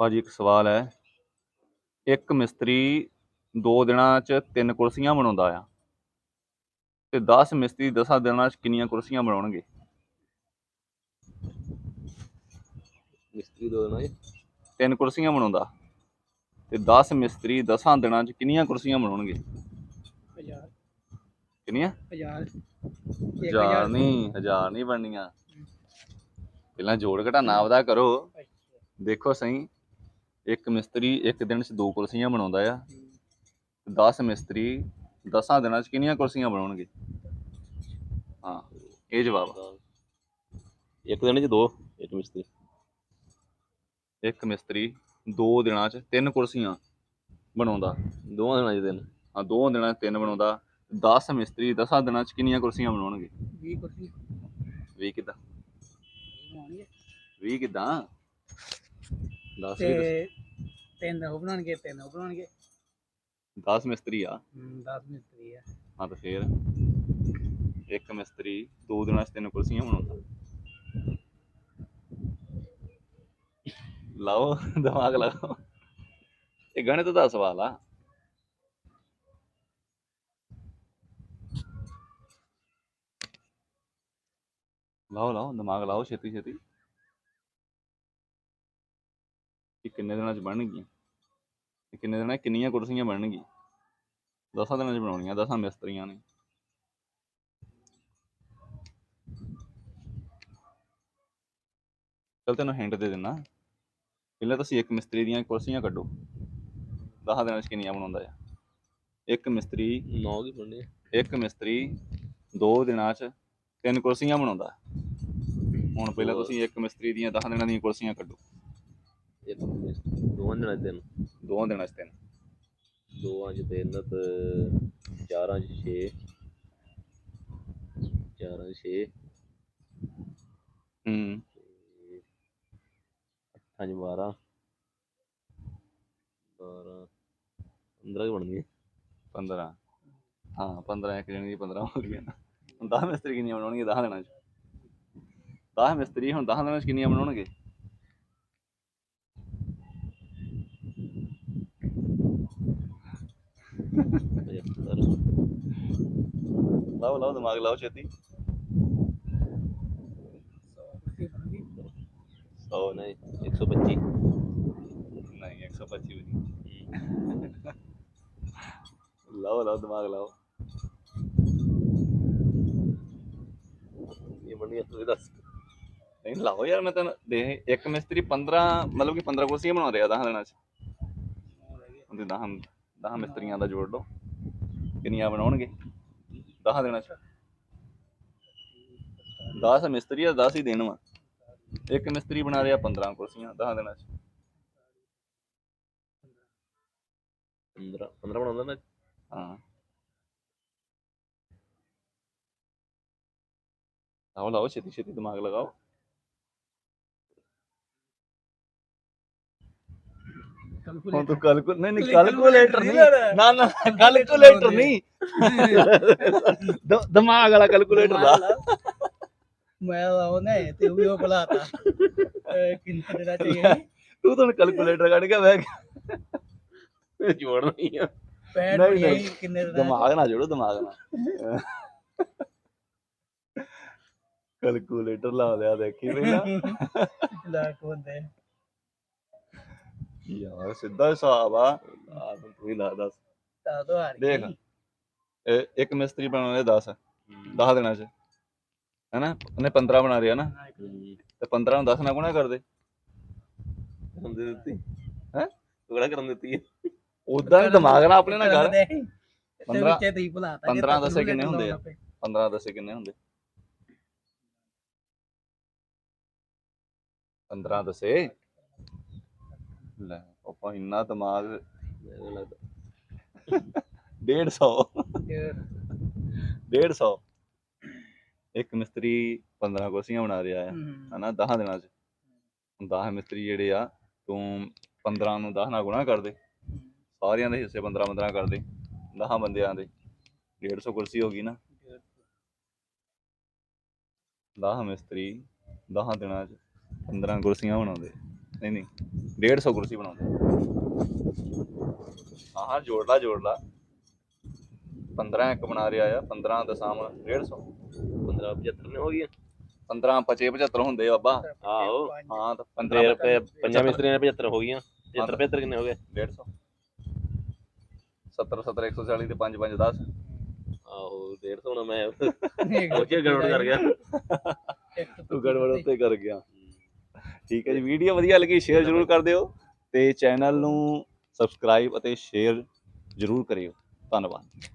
ਭਾਜੀ ਇੱਕ ਸਵਾਲ ਹੈ। ਇੱਕ ਮਿਸਤਰੀ ਦੋ ਦਿਨਾਂ 'ਚ ਤਿੰਨ ਕੁਰਸੀਆਂ ਬਣਾਉਂਦਾ ਆ ਤੇ 10 ਮਿਸਤਰੀ 10 ਦਿਨਾਂ 'ਚ ਕਿੰਨੀਆਂ ਕੁਰਸੀਆਂ ਬਣਾਉਣਗੇ? ਮਿਸਤਰੀ ਦੋ ਦਿਨਾਂ 'ਚ? ਤਿੰਨ ਕੁਰਸੀਆਂ ਬਣਾਉਂਦਾ ਤੇ 10 ਮਿਸਤਰੀ 10 ਦਿਨਾਂ 'ਚ ਕਿੰਨੀਆਂ ਕੁਰਸੀਆਂ ਬਣਾਉਣਗੇ? ਹਜ਼ਾਰ। ਕਿੰਨੀਆਂ? ਹਜ਼ਾਰ। ਇੱਕ ਹਜ਼ਾਰ ਨਹੀਂ ਹਜ਼ਾਰ ਨਹੀਂ ਬਣਨੀਆਂ। ਪਹਿਲਾਂ ਜੋੜ ਘਟਾ ਨਾ ਵਧਾ ਕਰੋ ਦੇਖੋ ਸਹੀ। ਇੱਕ ਮਿਸਤਰੀ ਇੱਕ ਦਿਨ 'ਚ ਦੋ ਕੁਰਸੀਆਂ ਬਣਾਉਂਦਾ ਆ 10 ਮਿਸਤਰੀ 10 ਦਿਨਾਂ 'ਚ ਕਿੰਨੀਆਂ ਕੁਰਸੀਆਂ ਬਣਾਉਣਗੇ? ਹਾਂ ਇਹ ਜਵਾਬ ਆ। ਇੱਕ ਦਿਨ 'ਚ ਦੋ ਇੱਕ ਮਿਸਤਰੀ। ਇੱਕ ਮਿਸਤਰੀ ਦੋ ਦਿਨਾਂ 'ਚ ਤਿੰਨ ਕੁਰਸੀਆਂ ਬਣਾਉਂਦਾ। ਦੋਵਾਂ ਦਿਨਾਂ 'ਚ ਦਿਨ ਹਾਂ ਦੋ ਦਿਨਾਂ 'ਚ ਤਿੰਨ ਬਣਾਉਂਦਾ। 10 ਮਿਸਤਰੀ 10 ਦਿਨਾਂ 'ਚ ਕਿੰਨੀਆਂ ਕੁਰਸੀਆਂ ਬਣਾਉਣਗੇ? 20 ਕੁਰਸੀ 20 ਕਿੱਦਾਂ? ਬਣਾਉਣਗੇ 20 ਕਿੱਦਾਂ? 10 ਵੀ ਤੇ ਤਿੰਨ ਉਹ ਬਣਾਉਣਗੇ ਤਿੰਨ ਉਹ ਬਣਾਉਣਗੇ। 10 ਮਿਸਤਰੀ ਆ। 10 ਮਿਸਤਰੀ ਆ। ਹਾਂ ਤਾਂ ਫੇਰ? ਇੱਕ ਮਿਸਤਰੀ ਦੋ ਦਿਨਾਂ 'ਚ ਤਿੰਨ ਕੁਰਸੀਆਂ ਬਣਾਉਂਦਾ। ਲਾਓ ਦਿਮਾਗ ਲਾਓ। ਇਹ ਗਣਿਤ ਦਾ ਸਵਾਲ ਆ। ਲਾਓ ਲਾਓ ਦਿਮਾਗ ਲਾਓ ਛੇਤੀ ਛੇਤੀ ਇਹ ਕਿੰਨੇ ਦਿਨਾਂ 'ਚ ਬਣਨਗੀਆਂ? ਇਹ ਕਿੰਨੇ ਦਿਨਾਂ 'ਚ ਕਿੰਨੀਆਂ ਕੁਰਸੀਆਂ ਬਣਨਗੀਆਂ? ਦਸਾਂ ਦਿਨਾਂ 'ਚ ਬਣਾਉਣੀਆਂ ਦਸਾਂ ਮਿਸਤਰੀਆਂ ਨੇ। ਚਲ ਤੈਨੂੰ ਹਿੰਟ ਦੇ ਦਿੰਨਾ। ਪਹਿਲਾਂ ਤੁਸੀਂ ਇੱਕ ਮਿਸਤਰੀ ਦੀਆਂ ਕੁਰਸੀਆਂ ਕੱਢੋ। ਦਸਾਂ ਦਿਨਾਂ 'ਚ ਕਿੰਨੀਆਂ ਬਣਾਉਂਦਾ ਆ? ਇੱਕ ਮਿਸਤਰੀ ਨੌ ਕੀ ਬਣਨੇ ਇੱਕ ਮਿਸਤਰੀ ਦੋ ਦਿਨਾਂ 'ਚ ਤਿੰਨ ਕੁਰਸੀਆਂ ਬਣਾਉਂਦਾ। ਹੁਣ ਪਹਿਲਾਂ ਤੁਸੀਂ ਇੱਕ ਮਿਸਤਰੀ ਦੀਆਂ ਦਸਾਂ ਦਿਨਾਂ ਦੀਆਂ ਕੁਰਸੀਆਂ ਕੱਢੋ। ਦੋਵਾਂ ਦਿਨਾਂ 'ਚ ਦਿਨ। ਦੋਵਾਂ ਦਿਨਾਂ 'ਚ ਤਿੰਨ ਦੋਵਾਂ 'ਚ ਤਿੰਨ ਤੇ ਚਾਰਾਂ 'ਚ 6 ਚਾਰਾਂ 'ਚ 6 ਹੂੰ। ਅੱਠਾਂ 'ਚ 12 12 15 ਕੀ ਬਣਨੀ 15 ਹਾਂ 15 ਇੱਕ ਜਣੇ ਦੀ 15 ਹੋ ਗਈਆਂ। ਹੁਣ 10 ਮਿਸਤਰੀ ਕਿੰਨੀਆਂ ਬਣਾਉਣਗੇ 10 ਦਿਨਾਂ 'ਚ। 10 ਮਿਸਤਰੀ ਹੁਣ 10 ਦਿਨਾਂ 'ਚ ਕਿੰਨੀਆਂ ਬਣਾਉਣਗੇ? ਲਾਓ ਲਾਓ ਦਿਮਾਗ ਲਾਓ ਛੇਤੀ। 100 ਕੁਰਸੀ ਬਣੂਗੀ 100 ਨਹੀਂ 125 ਨਹੀਂ 125 ਵੀ ਨਹੀਂ। ਲਾਓ ਲਾਓ ਦਿਮਾਗ ਲਾਓ। ਇਹ ਬਣਨੀ ਤੂੰ ਦੱਸ। ਨਹੀਂ ਲਾਓ ਯਾਰ ਮੈਂ ਤੈਨੂੰ ਦੇਖ ਇੱਕ ਮਿਸਤਰੀ 15 ਮਤਲਬ ਕਿ 15 ਕੁਰਸੀਆਂ ਬਣਾ ਰਿਹਾ 10 ਦਿਨਾਂ 'ਚ। ਉਹਦੇ 10 10 ਮਿਸਤਰੀਆਂ ਦਾ ਜੋੜ ਲਓ। ਕਿੰਨੀਆਂ ਬਣਾਉਣਗੇ? 10 ਦਿਨਾਂ 'ਚ। 10 ਮਿਸਤਰੀ ਆ 10 ਹੀ ਦਿਨ ਵਾ। ਇੱਕ ਮਿਸਤਰੀ ਬਣਾ ਰਿਹਾ 15 ਕੁਰਸੀਆਂ 10 ਦਿਨਾਂ 'ਚ। 15 15 ਬਣਾਉਂਦਾ ਨਾ। ਹਾਂ। ਲਾਓ ਲਾਓ ਛੇਤੀ ਛੇਤੀ ਦਿਮਾਗ ਲਗਾਓ। ਹੁਣ ਤੂੰ ਕੈਲਕੂਲੇਟਰ ਨਹੀਂ ਨਹੀਂ ਕੈਲਕੂਲੇਟਰ ਨਹੀਂ। ਨਾ ਨਾ ਕੈਲਕੂਲੇਟਰ ਨਹੀਂ। ਦਿਮਾਗ ਵਾਲਾ ਕੈਲਕੂਲੇਟਰ ਦਾ ਮੈਂ ਲਾਉਨੇ ਤੇ ਉਹ ਵੀ ਉਹ ਬੁਲਾਤਾ। ਕਿੰਨਾ ਦੇਣਾ ਚਾਹੀਏ ਤੂੰ ਤਾਂ ਕੈਲਕੂਲੇਟਰ ਕੱਢ ਕੇ ਬਹਿ ਗਿਆ। ਇਹ ਜੋੜਨਾ ਹੀ ਆ। 65 ਨਹੀਂ, ਨਹੀਂ। ਨਹੀਂ। ਕਿੰਨੇ ਦਾ ਦਿਮਾਗ ਨਾਲ ਜੋੜੋ ਦਿਮਾਗ ਨਾਲ। ਕੈਲਕੂਲੇਟਰ ਲਾ ਲਿਆ ਦੇਖੀ ਪਹਿਲਾਂ। ਲੱਖ ਹੁੰਦੇ ਯਾਰ ਸਿੱਧਾ ਹਿਸਾਬ ਆ। ਆ ਤੂੰ ਹੀ ਲਾ ਦੱਸ। ਤਾਂ ਦੋ ਹਾਰ ਦੇਖ। ਇਹ ਇੱਕ ਮਿਸਤਰੀ ਬਣਾਉਣੇ 10 10 ਦਿਨਾਂ ਚ। ਹੈਨਾ? ਉਹਨੇ 15 ਬਣਾ ਰਿਆ ਨਾ। ਤੇ 15 ਨੂੰ 10 ਨਾਲ ਗੁਣਾ ਕਰ ਦੇ। ਕਰਨ ਦੇ ਦਿੱਤੀ? ਹੈਂ? ਤੂੰ ਕਰਨ ਦਿੱਤੀ ਹੈ ਉਦਾਂ ਹੀ ਦਿਮਾਗ ਨਾਲ ਆਪਣੇ ਨਾਲ ਕਰ। ਪੰਦਰਾਂ 15 ਵਿੱਚੇ ਤੁਸੀਂ ਭੁਲਾਤਾ 15 ਦੱਸੇ ਕਿੰਨੇ ਹੁੰਦੇ ਆ? 15 ਦੱਸੇ ਕਿੰਨੇ ਹੁੰਦੇ? 15 ਦੱਸੇ? ਲੈ ਆਪਾਂ ਇੰਨਾ ਦਿਮਾਗ ਮੈਨੂੰ ਲੱਗਦਾ। 150 150 ਇੱਕ ਮਿਸਤਰੀ 15 ਕੁਰਸੀਆਂ ਬਣਾ ਰਿਹਾ ਆ ਹਨਾ 10 ਦਿਨਾਂ ਚ। 10 ਮਿਸਤਰੀ ਜਿਹੜੇ ਆ ਤੂੰ 15 ਨੂੰ 10 ਨਾਲ ਗੁਣਾ ਕਰ ਦੇ। ਸਾਰਿਆਂ ਦੇ ਹਿੱਸੇ 15 15 ਕਰ ਦੇ 10 ਬੰਦਿਆਂ ਦੇ। 150 ਕੁਰਸੀ ਹੋ ਗਈ ਨਾ। 10 ਮਿਸਤਰੀ 10 ਦਿਨਾਂ ਚ 15 ਕੁਰਸੀਆਂ ਬਣਾਉਂਦੇ। ਨਹੀਂ ਨਹੀਂ। 150 ਕੁਰਸੀ ਬਣਾਉਂਦੇ ਹਾਂ ਹਾਂ ਜੋੜ ਲਾ ਜੋੜ ਲਾ। 15 ਇੱਕ ਬਣਾ ਰਿਹਾ ਆ 15 ਦਸਾਮ 150 15 75 ਨੇ ਹੋ ਗਈਆਂ। 15 25 75 ਹੁੰਦੇ ਬਾਬਾ। ਆਹੋ ਹਾਂ ਤਾਂ 15 ਫੇਰ ਰੁਪਏ ਪੰਜਾਂ ਮਿਸਤਰੀਆਂ ਨੇ 75 ਹੋ ਗਈਆਂ। 75 75 ਕਿੰਨੇ ਹੋ ਗਏ? 150 70 70 140 ਤੇ 5 5 10 ਆਹੋ 150 ਨਾ ਮੈਂ ਉਹ ਚ ਗੜਬੜ ਕਰ ਗਿਆ। ਤੂੰ ਗੜਬੜ ਉੱਤੇ ਕਰ ਗਿਆ। ਠੀਕ ਹੈ ਜੀ ਵੀਡੀਓ ਵਧੀਆ ਲੱਗੀ ਸ਼ੇਅਰ ਜ਼ਰੂਰ ਕਰ ਦਿਓ ਤੇ ਚੈਨਲ ਨੂੰ ਸਬਸਕ੍ਰਾਈਬ ਅਤੇ ਸ਼ੇਅਰ ਜ਼ਰੂਰ ਕਰਿਓ। ਧੰਨਵਾਦ।